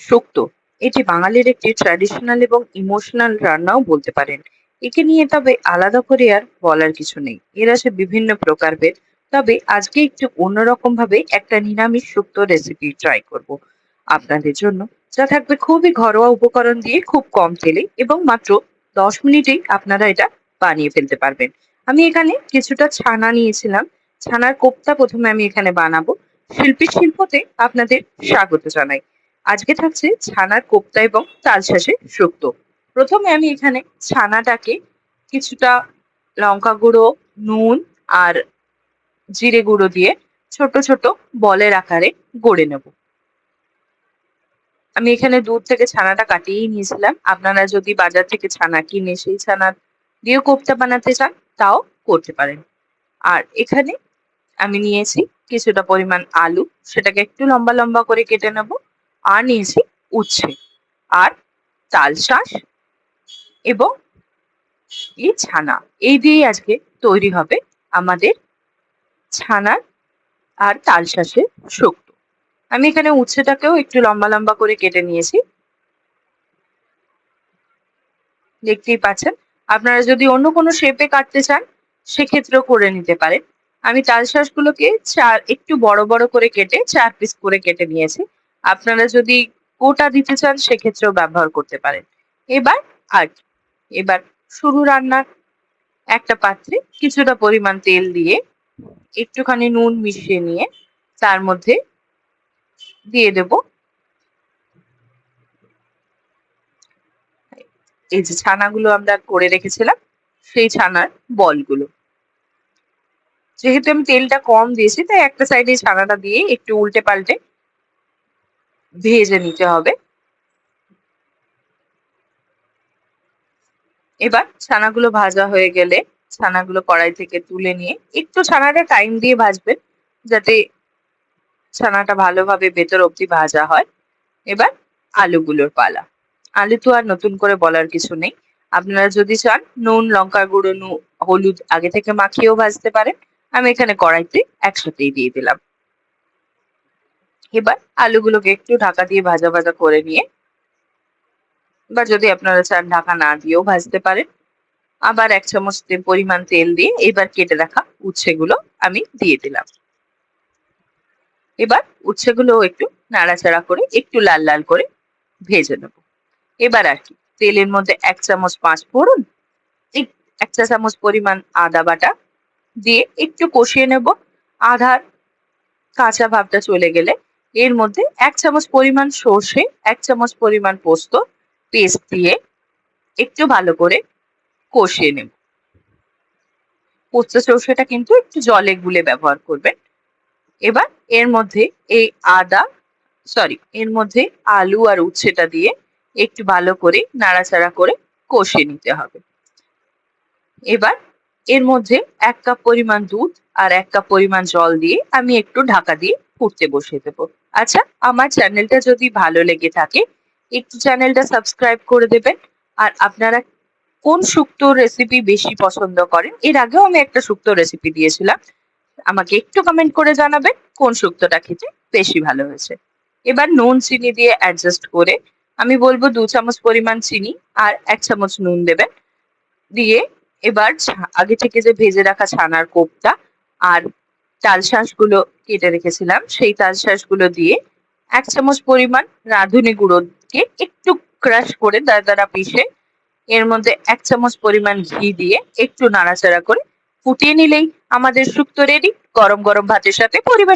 শুক্তো। এটি বাঙালির একটি ট্র্যাডিশনাল এবং ইমোশনাল রান্নাও বলতে পারেন। একে নিয়ে তবে আলাদা করে আর বলার কিছু নেই। এর আছে বিভিন্ন প্রকারভেদ তবে আজকে একটু অন্যরকম ভাবে একটা নিরামিষ শুক্তো রেসিপি ট্রাই করব। আপনাদের জন্য, যা থাকবে খুবই ঘরোয়া উপকরণ দিয়ে খুব কম তেলে এবং মাত্র দশ মিনিটেই আপনারা এটা বানিয়ে ফেলতে পারবেন। আমি এখানে কিছুটা ছানা নিয়েছিলাম। ছানার কোপ্তা প্রথমে আমি এখানে বানাবো। শিল্পী শিল্পতে আপনাদের স্বাগত জানাই। আজকে থাকছে ছানার কোপ্তা এবং তালশাঁসে শুক্তো। প্রথমে আমি এখানে ছানাটাকে কিছুটা লঙ্কা গুঁড়ো, নুন আর জিরে গুঁড়ো দিয়ে ছোট ছোট বলের আকারে গড়ে নেব। আমি এখানে দুধ থেকে ছানাটা কাটিয়েই নিয়েছিলাম। আপনারা যদি বাজার থেকে ছানা কিনে সেই ছানা দিয়েও কোপ্তা বানাতে চান, তাও করতে পারেন। আর এখানে আমি নিয়েছি কিছুটা পরিমাণ আলু। সেটাকে একটু লম্বা লম্বা করে কেটে নেব। নিয়েছি উচ্ছে আর তাল শাঁস এবং এই ছানা। এই দিয়েই আজকে তৈরি হবে আমাদের ছানার আর তাল শাঁসের শুক্তো। আমি এখানে উচ্ছেটাকেও একটু লম্বা লম্বা করে কেটে নিয়েছি। দেখতেই পাচ্ছেন, আপনারা যদি অন্য কোনো শেপে কাটতে চান, সেক্ষেত্রেও করে নিতে পারেন। আমি তাল শাঁসগুলোকে চার, একটু বড় বড় করে কেটে চার পিস করে কেটে নিয়েছি। আপনারা যদি গোটা দিতে চান, সেক্ষেত্রেও ব্যবহার করতে পারেন। এবার আর এবার শুরু রান্নার একটা পাত্রে কিছুটা পরিমাণ তেল দিয়ে একটুখানি নুন মিশিয়ে নিয়ে তার মধ্যে দিয়ে দেব। এই যে ছানাগুলো আমরা করে রেখেছিলাম, সেই ছানার বলগুলো। যেহেতু আমি তেলটা কম দিয়েছি, তাই একটা সাইডে ছানাটা দিয়ে একটু উল্টে পাল্টে ভেজে নিতে হবে। এবার ছানাগুলো ভাজা হয়ে গেলে ছানাগুলো কড়াই থেকে তুলে নিয়ে একটু ছানাটা টাইম দিয়ে ভাজবেন, যাতে ছানাটা ভালোভাবে ভেতর অব্দি ভাজা হয়। এবার আলুগুলোর পালা। আলু তো আর নতুন করে বলার কিছু নেই। আপনারা যদি চান, নুন, লঙ্কার গুঁড়ো হলুদ আগে থেকে মাখিয়েও ভাজতে পারেন। আমি এখানে কড়াইতে একসাথেই দিয়ে দিলাম। এবার আলুগুলোকে একটু ঢাকা দিয়ে ভাজা ভাজা করে নিয়ে, বা যদি আপনারা চান ঢাকা না দিয়েও ভাজতে পারেন, আবার এক চামচ পরিমাণ তেল দিয়ে এবার কেটে রাখা উচ্ছেগুলো আমি দিয়ে দিলাম। এবার উচ্ছেগুলো একটু নাড়াচাড়া করে একটু লাল লাল করে ভেজে নেব। এবার আর কি, তেলের মধ্যে এক চামচ পাঁচ ফোড়ন এক চা চামচ পরিমাণ আদা বাটা দিয়ে একটু কষিয়ে নেব। আধার কাঁচা ভাবটা চলে গেলে এর মধ্যে এক চামচ পরিমাণ সর্ষে, এক চামচ পরিমাণ পোস্ত পেস্ট দিয়ে একটু ভালো করে কষিয়ে নেব। পোস্ত সর্ষেটা কিন্তু একটু জলে গুলে ব্যবহার করবেন। এবার এর মধ্যে এই আদা সরি এর মধ্যে আলু আর উচ্ছেটা দিয়ে একটু ভালো করে নাড়াচাড়া করে কষিয়ে নিতে হবে। এবার এর মধ্যে এক কাপ পরিমাণ দুধ আর এক কাপ পরিমাণ জল দিয়ে আমি একটু ঢাকা দিয়ে ফুটতে বসিয়ে দেবো। আচ্ছা আমার চ্যানেলটা যদি ভালো লেগে থাকে, একটু চ্যানেলটা সাবস্ক্রাইব করে দেবেন। আর আপনারা কোন শুক্তো রেসিপি বেশি পছন্দ করেন? এর আগেও আমি একটা শুক্তো রেসিপি দিয়েছিলাম। আমাকে একটু কমেন্ট করে জানাবেন কোন শুক্তোটা খেতে বেশি ভালো হয়েছে। এবার নুন, চিনি দিয়ে অ্যাডজাস্ট করে আমি বলব দু চামচ পরিমাণ চিনি আর এক চামচ নুন দেবেন। দিয়ে এবার আগে থেকে যে ভেজে রাখা ছানার কোপটা আর তালগুলো কেটে রেখেছিলাম, সেই তালগুলো দিয়ে এক চামচ পরিমাণ রাঁধুনি গুঁড়োকে একটু ক্রাশ করে দাঁড়া দাঁড়া পিষে, এর মধ্যে এক চামচ পরিমাণ ঘি দিয়ে একটু নাড়াচাড়া করে ফুটিয়ে নিলেই আমাদের শুক্তো রেডি। গরম গরম ভাতের সাথে পরিবেশ